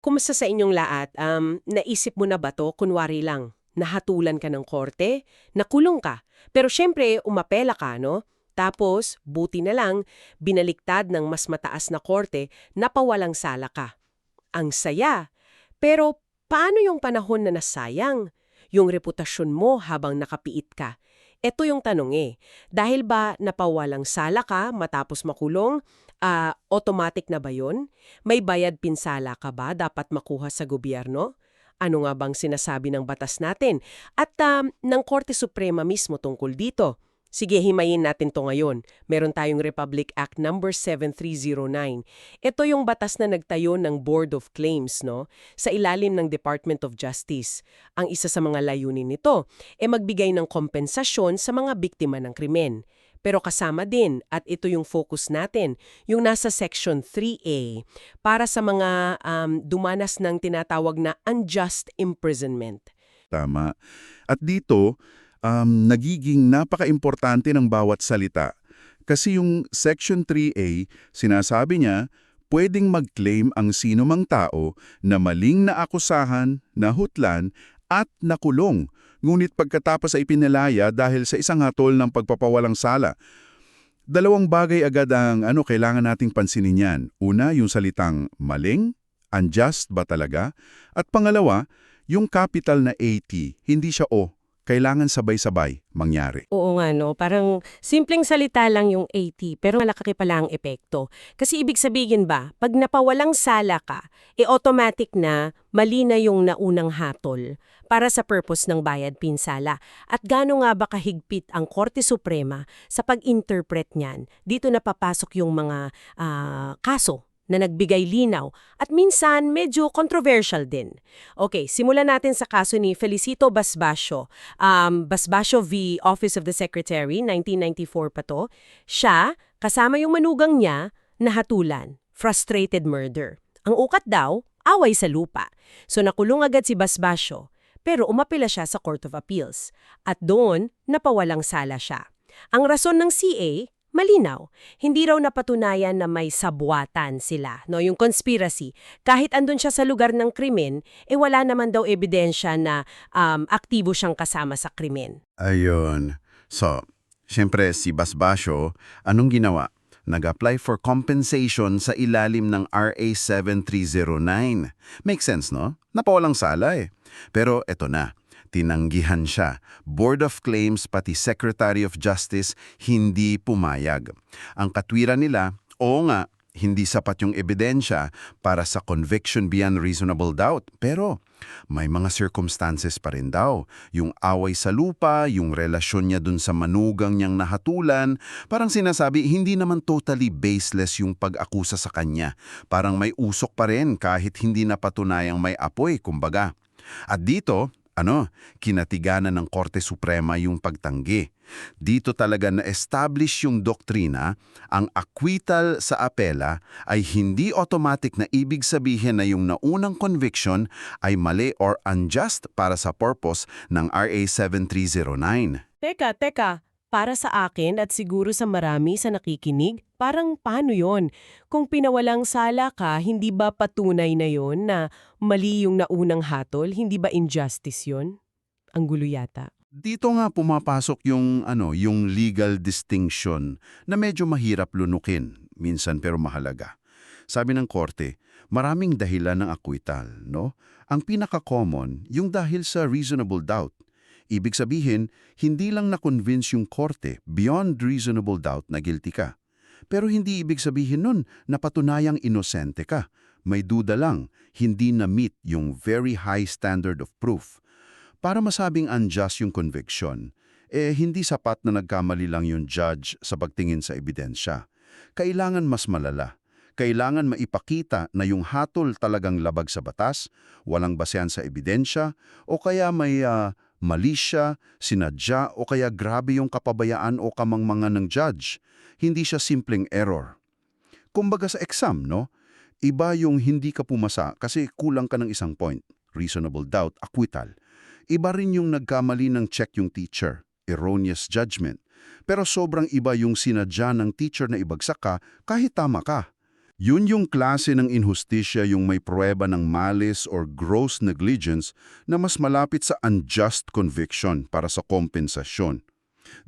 Kumusta sa inyong lahat? Um, naisip mo na ba to? Kunwari lang, nahatulan ka ng korte, nakulong ka. Pero syempre, umapela ka, no? Tapos, buti na lang, binaliktad ng mas mataas na korte, napawalang sala ka. Ang saya. Pero, paano yung panahon na nasayang? Yung reputasyon mo habang nakapiit ka? Ito yung tanong eh. Dahil ba napawalang sala ka matapos makulong, ah, automatic na ba yun? May bayad pinsala ka ba dapat makuha sa gobyerno? Ano nga bang sinasabi ng batas natin? At um, ng Korte Suprema mismo tungkol dito? Sige, himayin natin to ngayon. Meron tayong Republic Act number 7309. Ito yung batas na nagtayo ng Board of Claims, no? Sa ilalim ng Department of Justice. Ang isa sa mga layunin nito e magbigay ng kompensasyon sa mga biktima ng krimen. Pero kasama din, at ito yung focus natin, yung nasa Section 3A, para sa mga um, dumanas ng tinatawag na unjust imprisonment. Tama. At dito, um, nagiging napaka-importante ng bawat salita. Kasi yung Section 3A, sinasabi niya, pwedeng mag-claim ang sino mang tao na maling naakusahan, nahutlan, at nakulong, ngunit pagkatapos ay pinalaya dahil sa isang hatol ng pagpapawalang sala. Dalawang bagay agad ang ano kailangan nating pansinin yan. Una, yung salitang maling, unjust ba talaga? At pangalawa, yung capital na 80, hindi siya O. Kailangan sabay-sabay mangyari. Oo nga, no? Parang simpleng salita lang yung 80, pero malaki pala ang epekto. Kasi ibig sabihin ba, pag napawalang sala ka, e automatic na mali na yung naunang hatol para sa purpose ng bayad pinsala. At gaano nga ba kahigpit ang Korte Suprema sa pag-interpret niyan? Dito napapasok yung mga ah, kaso na nagbigay linaw at minsan medyo controversial din. Okay, simulan natin sa kaso ni Felicito Basbasio. Um, Basbasio v. Office of the Secretary, 1994 pa to. Siya, kasama yung manugang niya, nahatulan. Frustrated murder. Ang ukat daw, away sa lupa. So nakulong agad si Basbasio, pero umapila siya sa Court of Appeals. At doon, napawalang sala siya. Ang rason ng CA, malinaw. Hindi raw napatunayan na may sabwatan sila, no, yung conspiracy. Kahit andun siya sa lugar ng krimen, eh wala naman daw ebidensya na um, aktibo siyang kasama sa krimen. Ayun. So, siyempre si Basbasyo, anong ginawa? Nag-apply for compensation sa ilalim ng RA 7309. Makes sense, no? Napawalang sala eh. Pero eto na, tinanggihan siya. Board of Claims pati Secretary of Justice hindi pumayag. Ang katwiran nila, oo nga, hindi sapat yung ebidensya para sa conviction beyond reasonable doubt. Pero may mga circumstances pa rin daw. Yung away sa lupa, yung relasyon niya dun sa manugang niyang nahatulan, parang sinasabi hindi naman totally baseless yung pag-akusa sa kanya. Parang may usok pa rin kahit hindi napatunayang may apoy, kumbaga. At dito, ano, kinatiganan ng Korte Suprema yung pagtanggi. Dito talaga na-establish yung doktrina, ang acquittal sa apela ay hindi automatic na ibig sabihin na yung naunang conviction ay mali or unjust para sa purpose ng RA 7309. Teka, teka. Para sa akin at siguro sa marami sa nakikinig, parang paano yon? Kung pinawalang sala ka, hindi ba patunay na yon na mali yung naunang hatol? Hindi ba injustice yon? Ang gulo yata. Dito nga pumapasok yung ano, yung legal distinction na medyo mahirap lunukin, minsan pero mahalaga. Sabi ng korte, maraming dahilan ng acquittal, no? Ang pinaka-common, yung dahil sa reasonable doubt. Ibig sabihin, hindi lang na-convince yung korte beyond reasonable doubt na guilty ka. Pero hindi ibig sabihin nun na patunayang inosente ka. May duda lang, hindi na-meet yung very high standard of proof. Para masabing unjust yung conviction, eh hindi sapat na nagkamali lang yung judge sa pagtingin sa ebidensya. Kailangan mas malala. Kailangan maipakita na yung hatol talagang labag sa batas, walang basehan sa ebidensya, o kaya may uh, mali sinadya o kaya grabe yung kapabayaan o kamangmangan ng judge. Hindi siya simpleng error. Kumbaga sa exam, no? Iba yung hindi ka pumasa kasi kulang ka ng isang point. Reasonable doubt, acquittal. Iba rin yung nagkamali ng check yung teacher. Erroneous judgment. Pero sobrang iba yung sinadya ng teacher na ibagsak ka kahit tama ka. Yun yung klase ng inhustisya yung may pruweba ng malice or gross negligence na mas malapit sa unjust conviction para sa kompensasyon.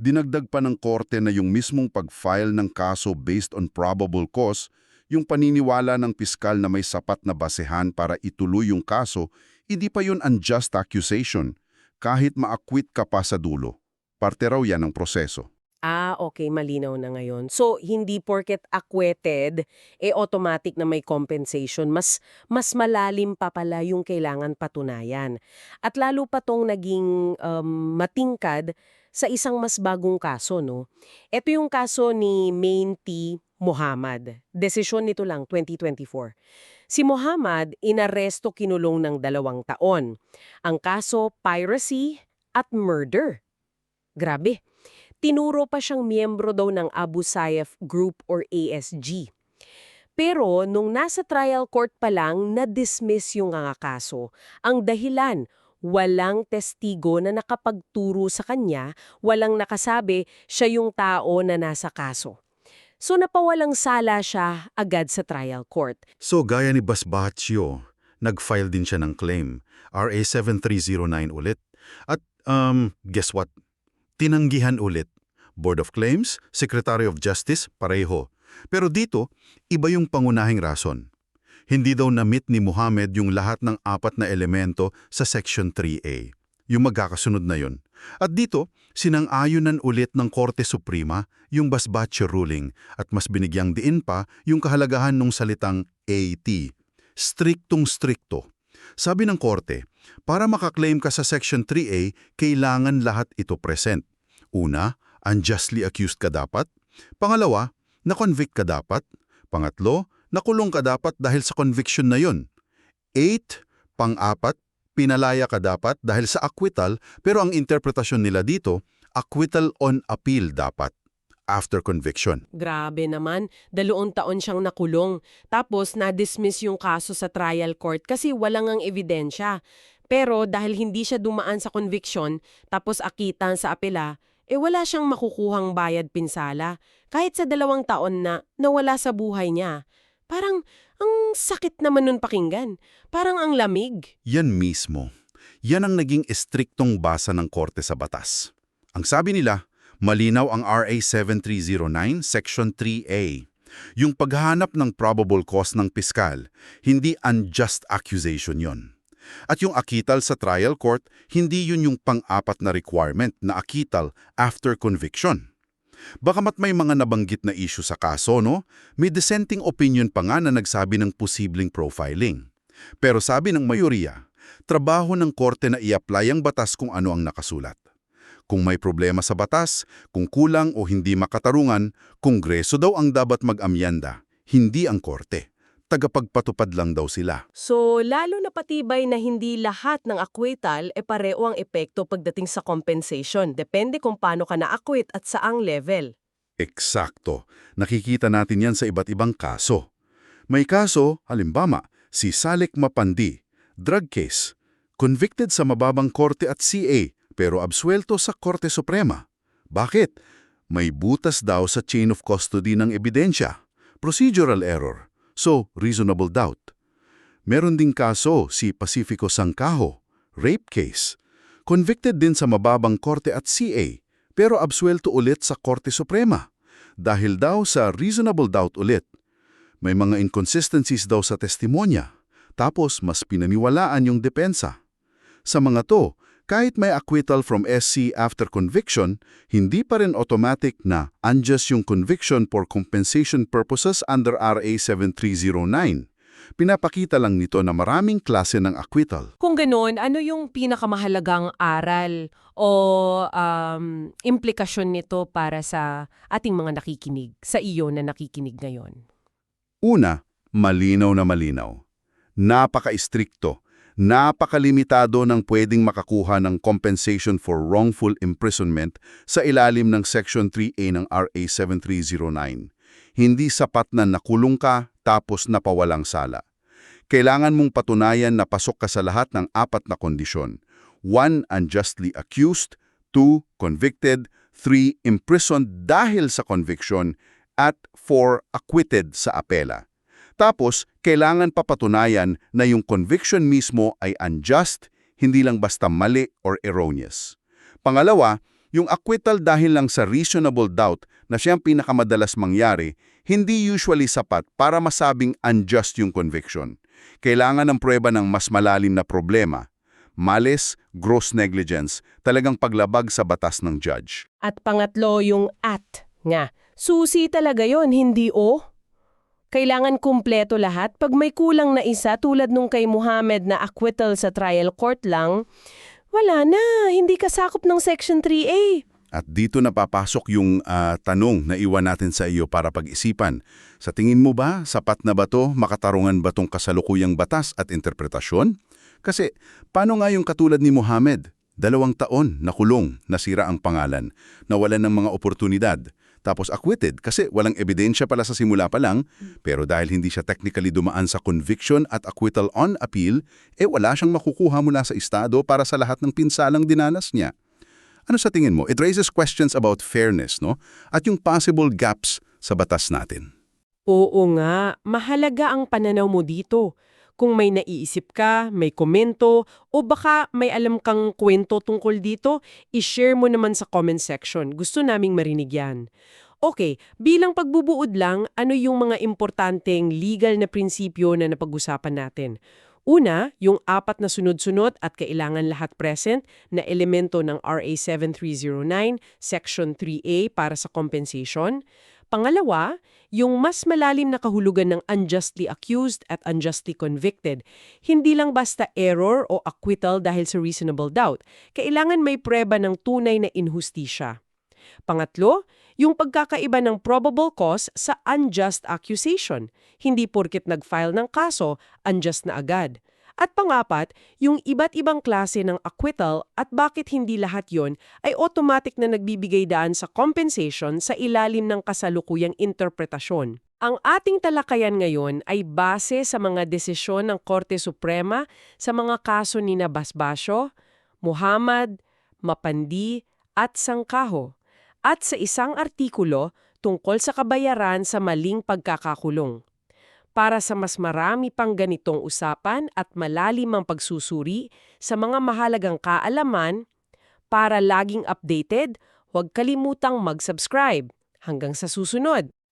Dinagdag pa ng korte na yung mismong pag-file ng kaso based on probable cause, yung paniniwala ng piskal na may sapat na basehan para ituloy yung kaso, hindi pa yun unjust accusation, kahit ma-acquit ka pa sa dulo. Parte raw yan ng proseso. Ah, okay, malinaw na ngayon. So, hindi porket acquitted, eh automatic na may compensation. Mas, mas malalim pa pala yung kailangan patunayan. At lalo pa tong naging um, matingkad sa isang mas bagong kaso, no? Ito yung kaso ni Main T. Muhammad. Desisyon nito lang, 2024. Si Muhammad, inaresto kinulong ng dalawang taon. Ang kaso, piracy at murder. Grabe tinuro pa siyang miyembro daw ng Abu Sayyaf Group or ASG. Pero nung nasa trial court pa lang, na-dismiss yung nga kaso. Ang dahilan, walang testigo na nakapagturo sa kanya, walang nakasabi siya yung tao na nasa kaso. So napawalang sala siya agad sa trial court. So gaya ni Basbaccio, nag-file din siya ng claim, RA 7309 ulit. At um, guess what? Tinanggihan ulit. Board of Claims, Secretary of Justice, pareho. Pero dito, iba yung pangunahing rason. Hindi daw na-meet ni Muhammad yung lahat ng apat na elemento sa Section 3A. Yung magkakasunod na yun. At dito, sinang-ayunan ulit ng Korte Suprema yung Basbaccio ruling at mas binigyang diin pa yung kahalagahan ng salitang AT. Striktong-strikto. Sabi ng Korte, para makaklaim ka sa Section 3A, kailangan lahat ito present. Una, unjustly accused ka dapat. Pangalawa, na-convict ka dapat. Pangatlo, nakulong ka dapat dahil sa conviction na yun. Eight, pang-apat, pinalaya ka dapat dahil sa acquittal pero ang interpretasyon nila dito, acquittal on appeal dapat after conviction. Grabe naman, dalawang taon siyang nakulong. Tapos na-dismiss yung kaso sa trial court kasi walang ang ebidensya. Pero dahil hindi siya dumaan sa conviction, tapos akitan sa apela, eh wala siyang makukuhang bayad pinsala. Kahit sa dalawang taon na nawala sa buhay niya. Parang ang sakit naman nun pakinggan. Parang ang lamig. Yan mismo. Yan ang naging estriktong basa ng korte sa batas. Ang sabi nila, malinaw ang RA 7309, Section 3A. Yung paghahanap ng probable cause ng piskal, hindi unjust accusation yon. At yung akital sa trial court, hindi yun yung pang-apat na requirement na akital after conviction. Baka mat may mga nabanggit na issue sa kaso, no? May dissenting opinion pa nga na nagsabi ng posibleng profiling. Pero sabi ng mayoriya, trabaho ng korte na i-apply ang batas kung ano ang nakasulat. Kung may problema sa batas, kung kulang o hindi makatarungan, kongreso daw ang dapat mag-amyanda, hindi ang korte. Tagapagpatupad lang daw sila. So, lalo na patibay na hindi lahat ng acquittal e pareo ang epekto pagdating sa compensation. Depende kung paano ka na-acquit at saang level. Eksakto. Nakikita natin yan sa iba't ibang kaso. May kaso, halimbawa, si Salik Mapandi, drug case, convicted sa mababang korte at CA pero absuelto sa Korte Suprema. Bakit? May butas daw sa chain of custody ng ebidensya. Procedural error. So, reasonable doubt. Meron ding kaso si Pacifico Sangkaho, rape case. Convicted din sa mababang korte at CA, pero absuelto ulit sa Korte Suprema. Dahil daw sa reasonable doubt ulit. May mga inconsistencies daw sa testimonya, tapos mas pinaniwalaan yung depensa. Sa mga to, kahit may acquittal from SC after conviction, hindi pa rin automatic na unjust yung conviction for compensation purposes under RA 7309. Pinapakita lang nito na maraming klase ng acquittal. Kung ganoon, ano yung pinakamahalagang aral o um, implikasyon nito para sa ating mga nakikinig, sa iyo na nakikinig ngayon? Una, malinaw na malinaw. Napaka-istrikto, napakalimitado ng pwedeng makakuha ng compensation for wrongful imprisonment sa ilalim ng Section 3A ng RA 7309. Hindi sapat na nakulong ka tapos napawalang sala. Kailangan mong patunayan na pasok ka sa lahat ng apat na kondisyon. 1. Unjustly accused. 2. Convicted. 3. Imprisoned dahil sa conviction. At 4. Acquitted sa apela. Tapos, kailangan papatunayan na yung conviction mismo ay unjust, hindi lang basta mali or erroneous. Pangalawa, yung acquittal dahil lang sa reasonable doubt na siyang pinakamadalas mangyari, hindi usually sapat para masabing unjust yung conviction. Kailangan ng prueba ng mas malalim na problema. Malice, gross negligence, talagang paglabag sa batas ng judge. At pangatlo, yung at nga. Susi talaga yon hindi o. Kailangan kumpleto lahat. Pag may kulang na isa tulad nung kay Muhammad na acquittal sa trial court lang, wala na, hindi kasakop ng Section 3A. At dito napapasok yung ah, tanong na iwan natin sa iyo para pag-isipan. Sa tingin mo ba, sapat na ba to, makatarungan ba tong kasalukuyang batas at interpretasyon? Kasi, paano nga yung katulad ni Muhammad? Dalawang taon na kulong, nasira ang pangalan, nawalan ng mga oportunidad, tapos acquitted kasi walang ebidensya pala sa simula pa lang, pero dahil hindi siya technically dumaan sa conviction at acquittal on appeal, eh wala siyang makukuha mula sa Estado para sa lahat ng pinsalang dinanas niya. Ano sa tingin mo? It raises questions about fairness, no? At yung possible gaps sa batas natin. Oo nga, mahalaga ang pananaw mo dito. Kung may naiisip ka, may komento, o baka may alam kang kwento tungkol dito, i-share mo naman sa comment section. Gusto naming marinig yan. Okay, bilang pagbubuod lang, ano yung mga importanteng legal na prinsipyo na napag-usapan natin? Una, yung apat na sunod-sunod at kailangan lahat present na elemento ng RA 7309, Section 3A para sa compensation. Pangalawa, yung mas malalim na kahulugan ng unjustly accused at unjustly convicted. Hindi lang basta error o acquittal dahil sa reasonable doubt. Kailangan may preba ng tunay na inhustisya. Pangatlo, yung pagkakaiba ng probable cause sa unjust accusation. Hindi porket nag-file ng kaso, unjust na agad. At pangapat, yung iba't ibang klase ng acquittal at bakit hindi lahat yon ay automatic na nagbibigay daan sa compensation sa ilalim ng kasalukuyang interpretasyon. Ang ating talakayan ngayon ay base sa mga desisyon ng Korte Suprema sa mga kaso ni Basbasyo, Muhammad, Mapandi at Sangkaho at sa isang artikulo tungkol sa kabayaran sa maling pagkakakulong. Para sa mas marami pang ganitong usapan at malalim ang pagsusuri sa mga mahalagang kaalaman, para laging updated, huwag kalimutang mag-subscribe. Hanggang sa susunod!